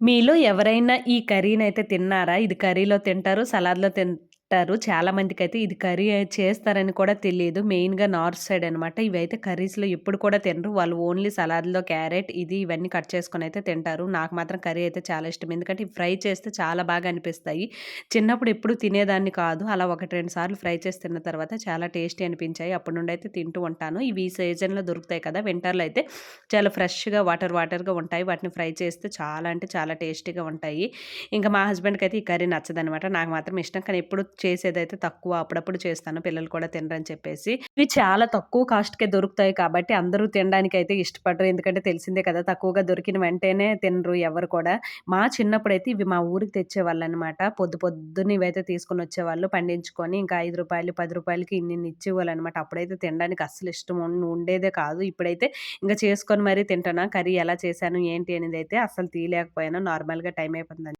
మీలో ఎవరైనా ఈ కర్రీనైతే తిన్నారా? ఇది కర్రీలో తింటారు, సలాడ్‌లో తిన్ చాలా అయితే ఇది కర్రీ చేస్తారని కూడా తెలియదు మెయిన్‌గా నార్త్ సైడ్ అనమాట. ఇవైతే కర్రీస్‌లో ఎప్పుడు కూడా తినరు. వాళ్ళు ఓన్లీ సలాడ్‌లో క్యారెట్ ఇది ఇవన్నీ కట్ చేసుకొని అయితే తింటారు. నాకు మాత్రం కర్రీ అయితే చాలా ఇష్టం. ఎందుకంటే ఫ్రై చేస్తే చాలా బాగా అనిపిస్తాయి. చిన్నప్పుడు ఎప్పుడు తినేదాన్ని కాదు. అలా ఒకటి రెండు సార్లు ఫ్రై చేసి తిన్న తర్వాత చాలా టేస్టీ అనిపించాయి. అప్పటి నుండి అయితే తింటూ ఉంటాను. ఇవి ఈ సీజన్‌లో దొరుకుతాయి కదా! వింటర్‌లో అయితే చాలా ఫ్రెష్‌గా వాటర్ వాటర్‌గా ఉంటాయి. వాటిని ఫ్రై చేస్తే చాలా అంటే చాలా టేస్టీగా ఉంటాయి. ఇంకా మా హస్బెండ్‌కి అయితే ఈ కర్రీ నచ్చదనమాట. నాకు మాత్రం ఇష్టం. కానీ ఎప్పుడు చేసేదైతే తక్కువ. అప్పుడప్పుడు చేస్తాను. పిల్లలు కూడా తినరని చెప్పేసి. ఇవి చాలా తక్కువ కాస్ట్‌కే దొరుకుతాయి కాబట్టి అందరూ తినడానికి అయితే ఇష్టపడరు. ఎందుకంటే తెలిసిందే కదా! తక్కువగా దొరికిన వెంటనే తినరు ఎవరు కూడా. మా చిన్నప్పుడైతే ఇవి మా ఊరికి తెచ్చేవాళ్ళనమాట. పొద్దు పొద్దున్న ఇవైతే తీసుకొని వచ్చేవాళ్ళు. పండించుకొని ఇంకా ఐదు రూపాయలు పది రూపాయలకి ఇన్ని ఇచ్చేవాళ్ళు అనమాట అప్పుడైతే తినడానికి అస్సలు ఇష్టం ఉండేదే కాదు. ఇప్పుడైతే ఇంకా చేసుకొని మరీ తింటున్నా. కర్రీ ఎలా చేశాను ఏంటి అనేది అయితే అస్సలు తీయలేకపోయాను. నార్మల్‌గా టైం అయిపోతుందని